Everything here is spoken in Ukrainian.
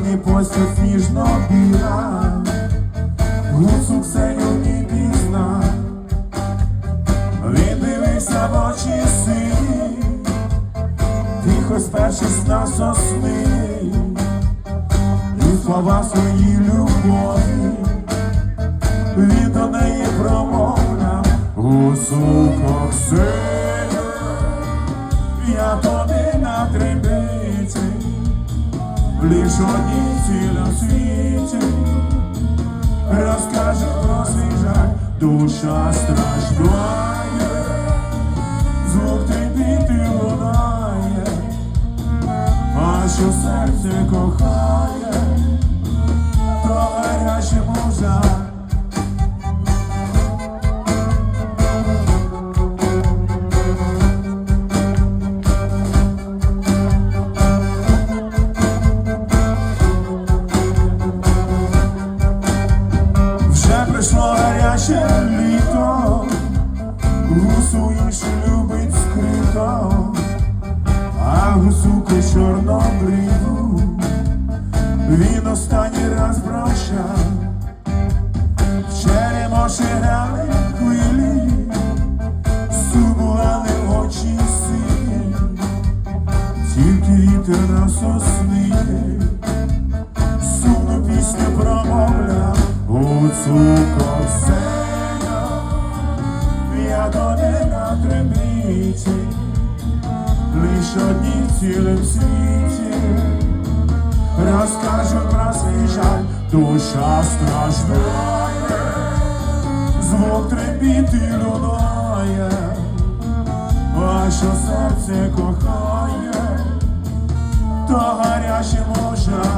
сьогодні постять сніжно гуцук гусу ксеню пізна, він дивився в очі сині, тихо спершись на сосни, і слова свої любові, він до неї промовляв гусу кокси. Лиш одній ціла світі, розкаже про свій жаль, душа страждає, звук трепіти лунає, а що серце кохає, то гарячому жаль. Іншу любить скрито, а гусуку чорнобриву. Він останній раз прощав. В черемоші грали хвилі, сумували очі сині, тільки вітер на сосни сумну пісню промовляв у цукор сею, я тобі на трибиці, лиш одні в цілім світі, розкажу про свій жаль, душа страждає, звук трепіти лунає, що серце кохає, то гарячому жаль.